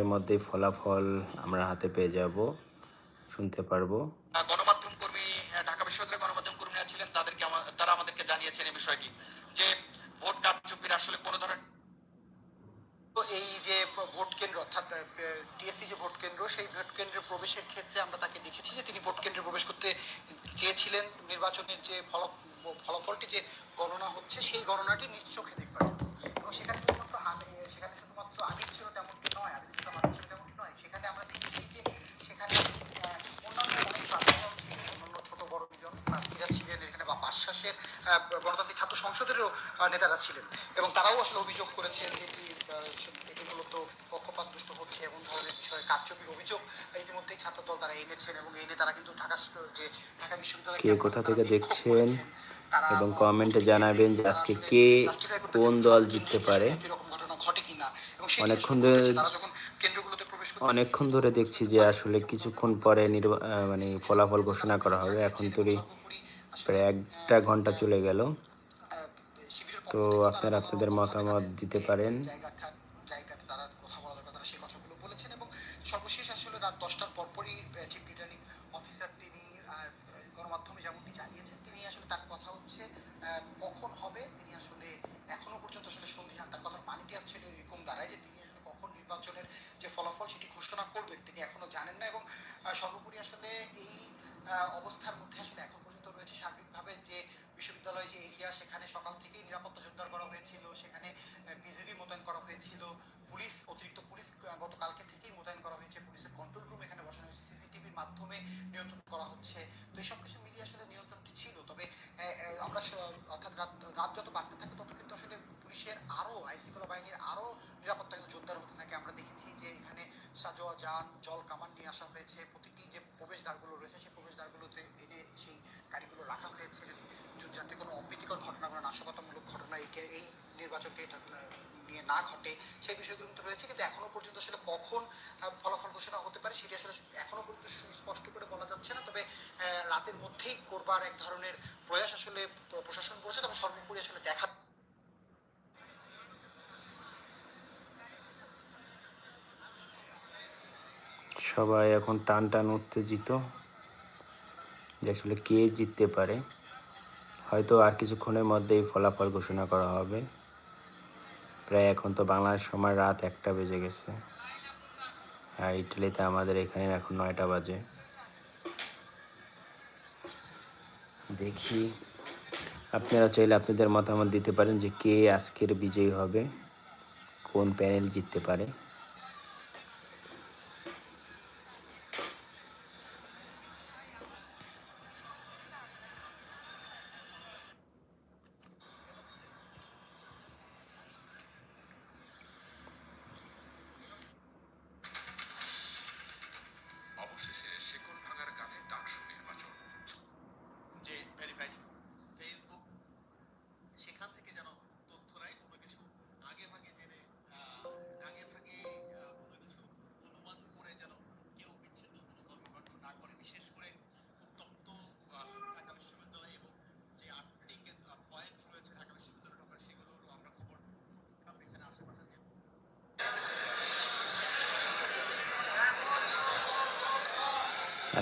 এর মধ্যেই ফলাফল আমরা হাতে পেয়ে যাব, শুনতে পারব। গণমাধ্যম কর্মী ঢাকা বিশ্ববিদ্যালয়ের গণমাধ্যম কর্মীরা ছিলেন, তাদেরকে তারা আমাদেরকে জানিয়েছেন এই বিষয়টি, যে ভোট কারচুপির আসলে কোনো ধরনের তো এই যে ভোট কেন্দ্র, অর্থাৎ টিএসসি যে ভোট কেন্দ্র, সেই ভোট কেন্দ্রে প্রবেশের ক্ষেত্রে আমরা তাকে দেখেছি যে তিনি ভোট কেন্দ্রে প্রবেশ করতে চেয়েছিলেন। নির্বাচনের যে ফল ফলাফলটি যে গণনা হচ্ছে, সেই গণনাটি নিজ চোখে এবং সেখানে শুধুমাত্র সেখানে শুধুমাত্র আমি ছিল তেমনটি নয় আমি ছিল মানুষ ছিল তেমনটি নয়। সেখানে আমরা দেখেছি যে সেখানে অন্যান্য অনেক প্রার্থীরাও ছিলেন অন্যান্য ছোট বড় জন প্রার্থীরা ছিলেন এখানে বা বাসশ্বাসের আহ, গণতান্ত্রিক ছাত্র সংসদেরও নেতারা ছিলেন। এবং তারাও আসলে অভিযোগ করেছেন যে এটি মূলত পক্ষপাত দুষ্ট হচ্ছে এমন ধরনের বিষয়ে কারচুপির অভিযোগ ইতিমধ্যেই ছাত্রদল তারা এনেছেন এবং এনে তারা কিন্তু ঢাকা যে ঢাকা বিশ্ববিদ্যালয় কে কোথা থেকে দেখছেন? এবং কমেন্টে জানাবেন যে আজকে কে কোন দল জিততে পারে। অনেকক্ষণ ধরে- অনেকক্ষণ ধরে দেখছি যে আসলে কিছুক্ষণ পরে মানে ফলাফল ঘোষণা করা হবে। এখন তোরই প্রায় একটা ঘণ্টা চলে গেল। তো আপনারা আপনাদের মতামত দিতে পারেন জায়গাটা জায়গাতে তারা কথা বলা দরকার তারা সেই কথাগুলো বলেছেন এবং সর্বশেষ আসলে রাত দশটার পরপরই চিফ রিটার্নিং অফিসার তিনি আহ, গণমাধ্যমে যেমনটি জানিয়েছেন তিনি আসলে তার কথা হচ্ছে আহ, কখন হবে তিনি আসলে এখনও পর্যন্ত আসলে সন্ধিহান তার কথার মানেটি হচ্ছে এরকম দাঁড়ায় যে তিনি আসলে কখন নির্বাচনের যে ফলাফল সেটি ঘোষণা করবেন তিনি এখনও জানেন না এবং সর্বোপরি আসলে এই অবস্থার মধ্যে আসলে এখন রয়েছে সার্বিকভাবে যে বিশ্ববিদ্যালয় যে এরিয়া, সেখানে সকাল থেকেই নিরাপত্তা জোরদার করা হয়েছিল। সেখানে বিজেপি মোতায়েন করা হয়েছিল। পুলিশ, অতিরিক্ত পুলিশ গতকালকে থেকেই মোতায়েন করা হয়েছে। পুলিশের কন্ট্রোল রুম এখানে বসানো হয়েছে। সিসিটিভির মাধ্যমে নিয়ন্ত্রণ করা হচ্ছে। তো এই সব কিছু মিলিয়ে আসলে নিয়ন্ত্রণটি ছিল। তবে আমরা অর্থাৎ রাত রাত যত বাড়তে থাকে, তত কিন্তু আসলে পুলিশের আরও আইনশৃঙ্খলা বাহিনীর আরও নিরাপত্তা কিন্তু জোরদার হতে থাকে। আমরা দেখেছি যে এখানে সাজোয়া যান, জল কামান নিয়ে আসা হয়েছে। প্রতিটি যে প্রবেশদ্বারগুলো রয়েছে, সেই প্রবেশদ্বারগুলোতে এনে সেই রাখা হয়েছে যাতে কোনো অপ্রীতিকর ঘটনা কোনো নাশকতামূলক ঘটনা একে এই নির্বাচনকে নিয়ে না ঘটে, সেই বিষয়গুলো কিন্তু রয়েছে। কিন্তু এখনও পর্যন্ত আসলে কখন ফলাফল ঘোষণা হতে পারে সেটি আসলে এখনও পর্যন্ত সুস্পষ্ট করে বলা যাচ্ছে না। তবে রাতের মধ্যেই করবার এক ধরনের প্রয়াস আসলে প্রশাসন করেছে। তবে সর্বোপরি আসলে দেখা সবাই এখন টান টান উত্তেজিত। যে আসলে কে জিততে পারে। হয়তো আর কিছুক্ষণের মধ্যেই ফলাফল ঘোষণা করা হবে। প্রায় এখন তো বাংলার সময় রাত একটা বেজে গেছে। আর ইটালিতে আমাদের এখানে এখন নয়টা বাজে। দেখি, আপনারা চাইলে আপনাদের মতামত দিতে পারেন যে কে আজকের বিজয়ী হবে, কোন প্যানেল জিততে পারে।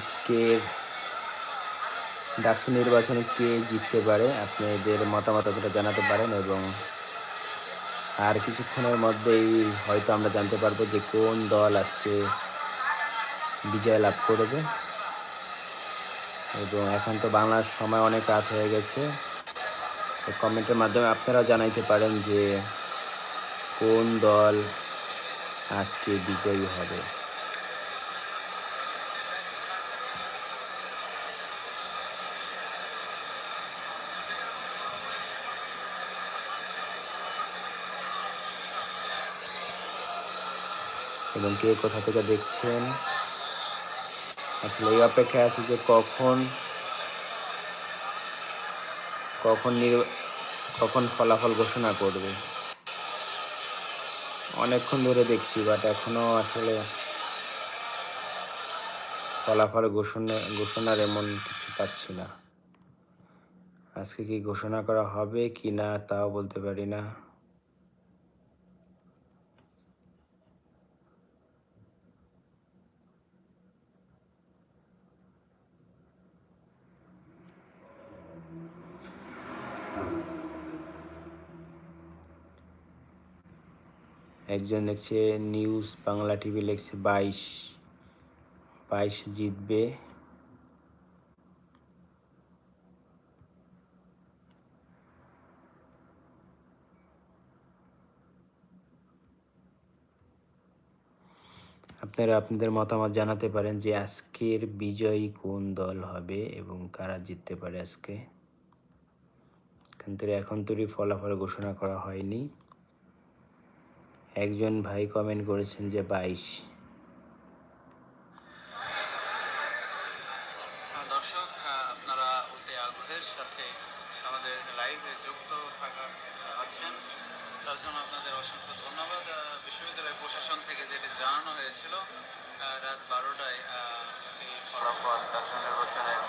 আজকের ডাকসু নির্বাচনে কে জিততে পারে আপনাদের মতামত আপনারা জানাতে পারেন এবং আর কিছুক্ষণের মধ্যেই হয়তো আমরা জানতে পারব যে কোন দল আজকে বিজয় লাভ করবে। এবং এখন তো বাংলার সময় অনেক রাত হয়ে গেছে। কমেন্টের মাধ্যমে আপনারা জানাইতে পারেন যে কোন দল আজকে বিজয়ী হবে। এবং কে কোথা থেকে দেখছেন? আসলে এই অপেক্ষায় আছে যে কখন কখন কখন ফলাফল ঘোষণা করবে। অনেকক্ষণ ধরে দেখছি বাট এখনও আসলে ফলাফল ঘোষণা, ঘোষণার এমন কিছু পাচ্ছি না। আজকে কি ঘোষণা করা হবে কি না, তাও বলতে পারি না। একজন লিখছে, নিউজ বাংলা টিভি লিখছে, বাইশ বাইশ জিতবে। আপনারা আপনাদের মতামত জানাতে পারেন যে আজকের বিজয়ী কোন দল হবে এবং কারা জিততে পারে আজকে। কিন্তু এখন তৈরি ফলাফল ঘোষণা করা হয়নি। একজন ভাই কমেন্ট করেছেন যে বাইশ আহ, দর্শক আহ, আপনারা অতি আগ্রহের সাথে আমাদের লাইভে যুক্ত থাকা আছেন তার জন্য আপনাদের অসংখ্য ধন্যবাদ আহ, বিশ্ববিদ্যালয় প্রশাসন থেকে যেটি জানানো হয়েছিল আহ, রাত বারোটায় এই ফলাফল ডাকসু নির্বাচনের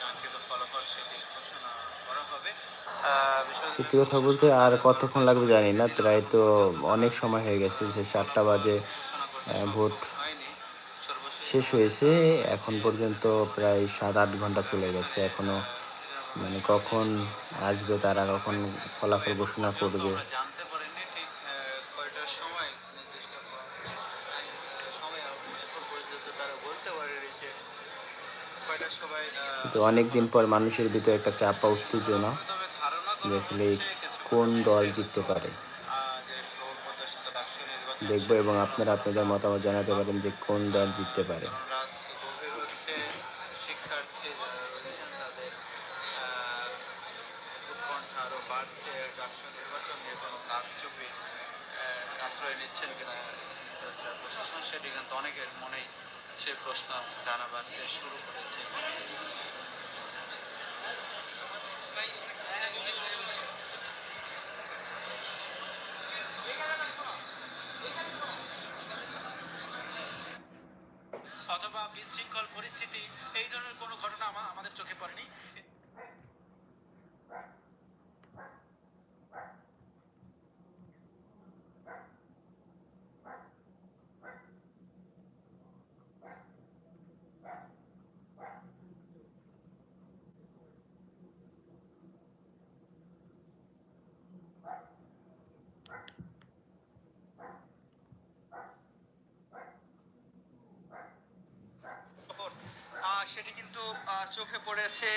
কাঙ্ক্ষিত ফলাফল সেটি ঘোষণা করা হবে আহ, বিশ্ববিদ্যালয় সত্যি কথা বলতে আর কতক্ষণ লাগবে জানি না প্রায় তো অনেক সময় হয়ে গেছে যে সাতটা বাজে ভোট শেষ হয়েছে এখন পর্যন্ত প্রায় সাত আট ঘণ্টা চলে গেছে এখনও। মানে কখন আসবে তারা কখন ফলাফল ঘোষণা করবে? আমরা জানতে পারিনি ঠিক আহ, কয়টার সময় নির্দিষ্ট আহ, সময় এখন পর্যন্ত তারা বলতে পারেনি যে কয়টার সময় আহ, কিন্তু অনেক পর মানুষের ভিতরে একটা চাপা উত্তেজনা। আসলে কোন দল জিততে পারে। দেখব এবং আপনারা আপনাদের মতামত জানাতে পারেন যে কোন দল জিততে পারে। আশ্রয় নিচ্ছেন কিনা সেটি কিন্তু অনেকের মনেই সে প্রশ্ন দানা বাঁধতে শুরু করেছে। অথবা বিশৃঙ্খল পরিস্থিতি এই ধরনের কোনো ঘটনা আমা- আমাদের চোখে পড়েনি। সেটি কিন্তু চোখে পড়েছে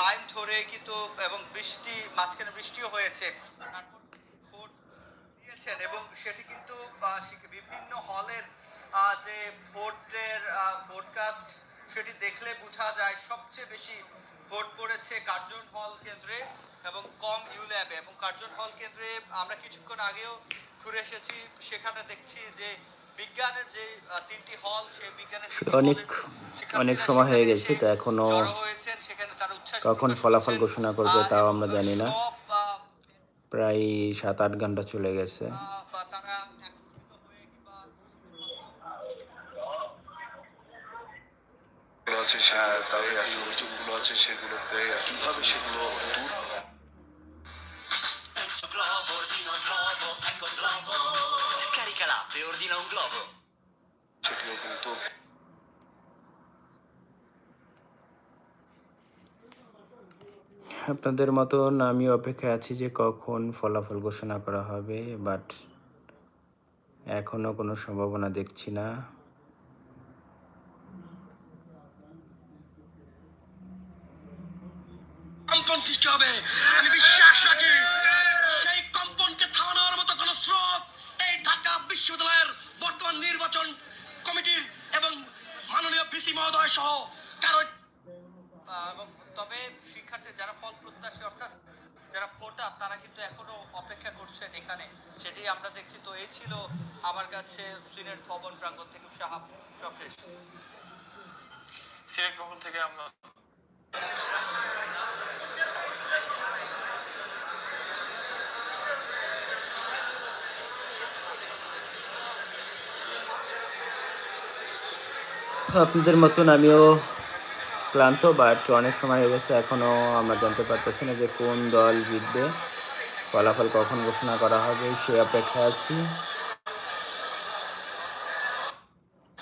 লাইন ধরে কিন্তু এবং বৃষ্টি মাঝখানে বৃষ্টিও হয়েছে। তারপর ভোট দিয়েছেন এবং সেটি কিন্তু বিভিন্ন হলের যে ভোটের ভোটকাস্ট সেটি দেখলে বোঝা যায় সবচেয়ে বেশি ভোট পড়েছে কার্জন হল কেন্দ্রে এবং কম ইউল্যাবে। এবং কার্জন হল কেন্দ্রে আমরা কিছুক্ষণ আগেও ঘুরে এসেছি সেখানে দেখছি যে বিজ্ঞানের যে তিনটি হল সেই বিজ্ঞানের অনেক অনেক সময় হয়ে গেছে, তো এখনও কখন ফলাফল ঘোষণা করবে তাও আমরা জানি না। প্রায় সাত আট ঘণ্টা চলে গেছে। আছে তাদের অভিযোগগুলো আছে, সেগুলোতে সেগুলো আপনাদের মতন আমি অপেক্ষায় আছি যে কখন ফলাফল ঘোষণা করা হবে বাট এখনও কোনো সম্ভাবনা দেখছি না কম্পন সৃষ্টি হবে আমি বিশ্বাস রাখি সেই কম্পনকে থামানোর মতো কোন স্রোত এই ঢাকা বিশ্ববিদ্যালয়ের বর্তমান নির্বাচন কমিটির এবং মাননীয় ভিসি মহোদয় সহ কারও আহ, এবং তবে শিক্ষার্থী যারা ফল প্রত্যাশী অর্থাৎ যারা ভোটার তারা কিন্তু এখনও অপেক্ষা করছেন এখানে। সেটি আমরা দেখছি। তো এই ছিল আমার কাছে সিনেট ভবন প্রাঙ্গণ থেকে সাহাব শেষ সিলেট ভবন থেকে আমরা আপনাদের মতন আমিও ক্লান্ত বাট অনেক সময় হয়ে গেছে এখনও আমরা জানতে পারতেছি না যে কোন দল জিতবে, ফলাফল কখন ঘোষণা করা হবে, সে অপেক্ষায় আছি।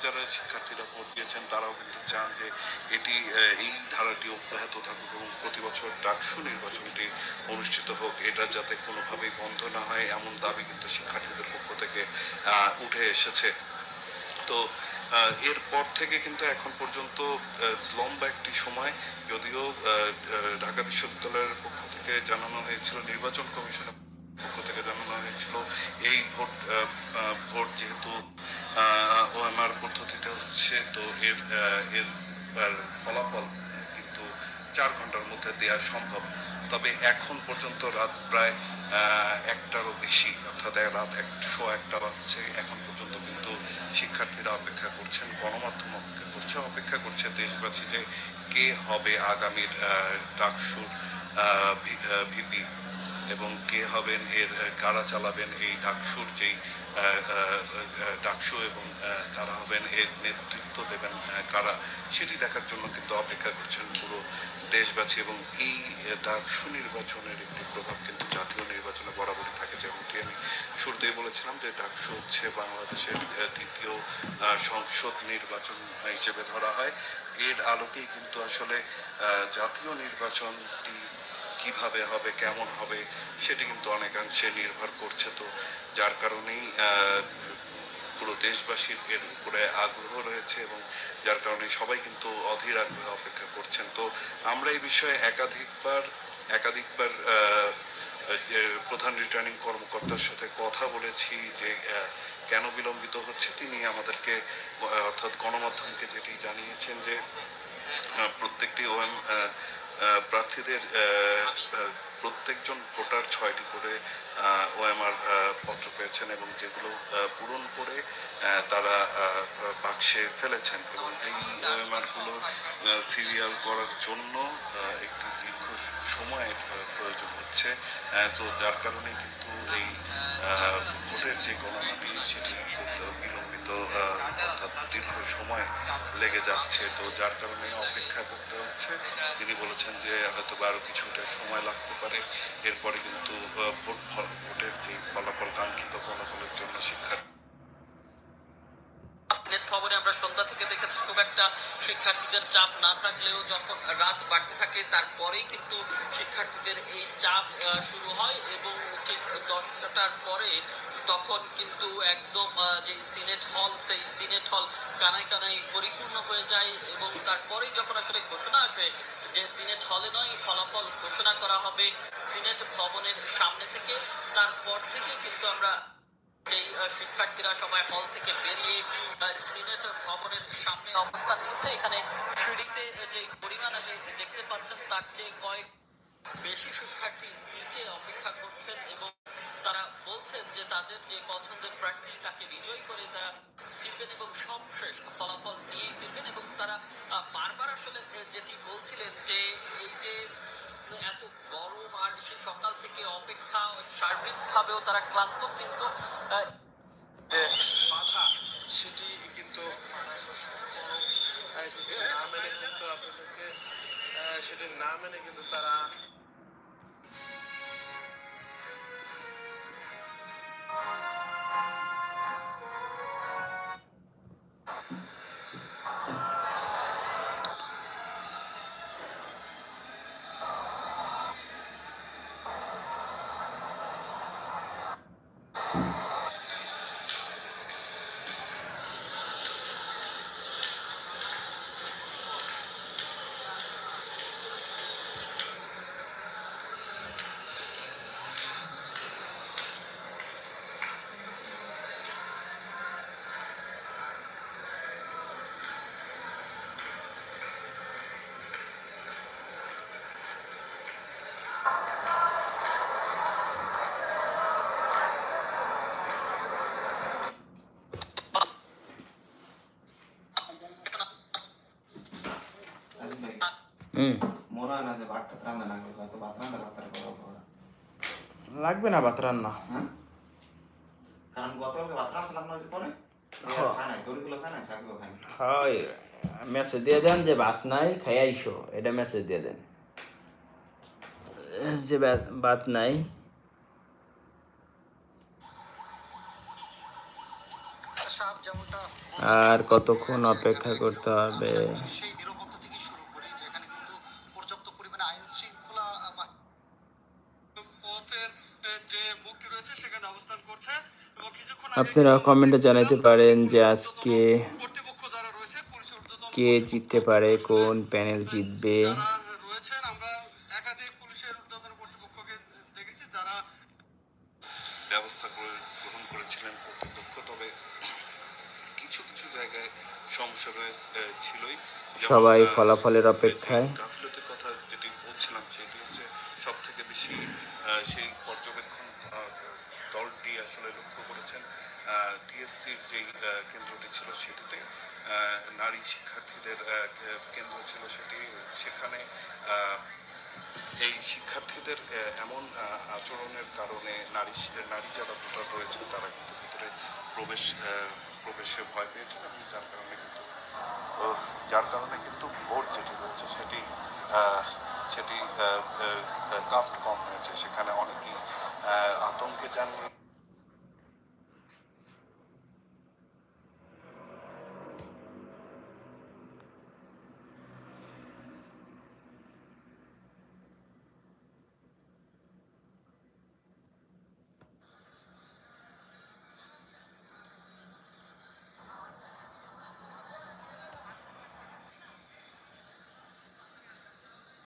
যারা শিক্ষার্থীরা ভোট দিয়েছেন, তারাও কিন্তু চান যে এটি এই ধারাটি অব্যাহত থাকুক এবং প্রতি বছর ডাকসু নির্বাচনটি অনুষ্ঠিত হোক। এটা যাতে কোনোভাবেই বন্ধ না হয়, এমন দাবি কিন্তু শিক্ষার্থীদের পক্ষ থেকে উঠে এসেছে। তো এরপর থেকে কিন্তু এখন পর্যন্ত লম্বা একটি সময় যদিও ঢাকা বিশ্ববিদ্যালয়ের পক্ষ থেকে জানানো হয়েছিল, নির্বাচন কমিশনের পক্ষ থেকে জানানো হয়েছিল, এই ভোট ভোট যেহেতু ওএমআর পদ্ধতিতে হচ্ছে, তো এর এর ফলাফল কিন্তু চার ঘণ্টার মধ্যে দেওয়া সম্ভব। তবে এখন পর্যন্ত রাত প্রায় একটারও বেশি, অর্থাৎ রাত একশো একটা বাজছে, এখন শিক্ষার্থীরা অপেক্ষা করছেন, গণমাধ্যম অপেক্ষা করছে অপেক্ষা করছে দেশবাসী যে কে হবে আগামীর ডাকসুর ভিপি। এবং কে হবেন এর কারা চালাবেন এই ডাকসুর যেই ডাকসু এবং কারা হবেন এর নেতৃত্ব দেবেন কারা, সেটি দেখার জন্য কিন্তু অপেক্ষা করছেন পুরো দেশবাসী এবং এই ডাকসু নির্বাচনের একটি প্রভাব কিন্তু জাতীয় নির্বাচনে বরাবরই থাকে যেমনটি আমি শুরুতেই বলেছিলাম যে ডাকসু হচ্ছে বাংলাদেশের দ্বিতীয় সংসদ নির্বাচন হিসেবে ধরা হয়। এর আলোকেই কিন্তু আসলে জাতীয় নির্বাচনটি কীভাবে হবে, কেমন হবে, সেটি কিন্তু অনেকাংশে নির্ভর করছে তো। যার কারণেই পুরো দেশবাসীর এর উপরে আগ্রহ রয়েছে এবং যার কারণে সবাই কিন্তু অধীর আগ্রহে অপেক্ষা করছেন। তো আমরা এই বিষয়ে একাধিকবার একাধিকবার যে প্রধান রিটার্নিং কর্মকর্তার সাথে কথা বলেছি যে কেন বিলম্বিত হচ্ছে, তিনি আমাদেরকে অর্থাৎ গণমাধ্যমকে যেটি জানিয়েছেন যে প্রত্যেকটি ওএম প্রার্থীদের প্রত্যেকজন ভোটার ছয়টি করে ওএমআর পত্র পেয়েছেন এবং যেগুলো পূরণ করে তারা বাক্সে ফেলেছেন এবং এই ওএমআরগুলো সিরিয়াল করার জন্য একটি দীর্ঘ সময়ের প্রয়োজন হচ্ছে তো যার কারণে কিন্তু এই ভোটের যে গণনাটি সেটি করতে বিলম্বিত অর্থাৎ দীর্ঘ সময় লেগে যাচ্ছে। তো যার কারণে অপেক্ষা করতে হচ্ছে। তিনি বলেছেন যে হয়তো বা আরও কিছুটা সময় লাগতে পারে। এরপরে কিন্তু ভোট ভোটের যে ফলাফল, কাঙ্ক্ষিত ফলাফলের জন্য শিক্ষার্থী নেট খবরে আমরা সন্ধ্যা থেকে দেখেছি খুব একটা শিক্ষার্থীদের চাপ না থাকলেও যখন রাত বাড়তে থাকে তারপরেই কিন্তু শিক্ষার্থীদের এই চাপ শুরু হয় এবং ঠিক দশটার পরে তখন কিন্তু একদম যে সিনেট হল সেই সিনেট হল কানায় কানায় পরিপূর্ণ হয়ে যায় এবং তারপরেই যখন আসলে ঘোষণা আসে যে সিনেট হলে নয় ফলাফল ঘোষণা করা হবে সিনেট ভবনের সামনে থেকে তারপর থেকে কিন্তু আমরা যেই আহ, শিক্ষার্থীরা সবাই হল থেকে বেরিয়ে সিনেট ভবনের সামনে অবস্থান নিয়েছে। এখানে সিঁড়িতে যে পরিমাণ আপনি দেখতে পাচ্ছেন, তার চেয়ে কয়েক বেশি শিক্ষার্থী নিচে অপেক্ষা করছেন এবং তারা বলছেন যে তাদের যে পছন্দের প্রার্থী, তাকে বিজয় করে তারা ফিরবেন এবং সবশেষ ফলাফল নিয়েই ফিরবেন এবং তারা বারবার আসলে যেটি বলছিলেন যে এই যে এত গরম আর সেই সকাল থেকে অপেক্ষা শারীরিকভাবেও তারা ক্লান্ত, কিন্তু যে বাধা সেটি কিন্তু সেটি না মেনে কিন্তু আপনাদেরকে সেটি না মেনে কিন্তু তারা লাগবে না। ভাত রান্না। হ্যাঁ? কারণ গতকালকে ভাত রান্না পরে? হ্যাঁ। হয় দিয়ে দেন যে ভাত নাই খাই আইসো এটা মেসেজ দিয়ে দেন। যে ভাত নাই। আর কতক্ষণ অপেক্ষা করতে হবে? আপনারা কমেন্টে জানাতে পারেন যে আজকে কে জিততে পারে কোন প্যানেল জিতবে। যারা রয়েছেন আমরা একাধিক পুলিশের ঊর্ধ্বতন কর্তৃপক্ষকে দেখেছি যারা ব্যবস্থা গ্রহণ করেছিলেন কর্তৃপক্ষ তবে কিছু কিছু জায়গায় সমস্যা রয়েছে ছিলই। সবাই ফলাফলের অপেক্ষায় যে গাফিলতির কথা যেটি বলছিলাম সেটি হচ্ছে সব থেকে বেশি আহ, সেই পর্যবেক্ষণ আহ, দলটি আসলে লক্ষ্য করেছেন টিএসসির যেই কেন্দ্রটি ছিল সেটিতে নারী শিক্ষার্থীদের কেন্দ্র ছিল সেটি, সেখানে এই শিক্ষার্থীদের এমন আচরণের কারণে নারী নারী যারা ভোটার রয়েছে তারা কিন্তু ভিতরে প্রবেশ প্রবেশে ভয় পেয়েছেন এবং যার কারণে কিন্তু যার কারণে কিন্তু ভোট যেটি রয়েছে সেটি সেটি কাস্ট কম হয়েছে। সেখানে অনেকেই আতঙ্কে যাননি।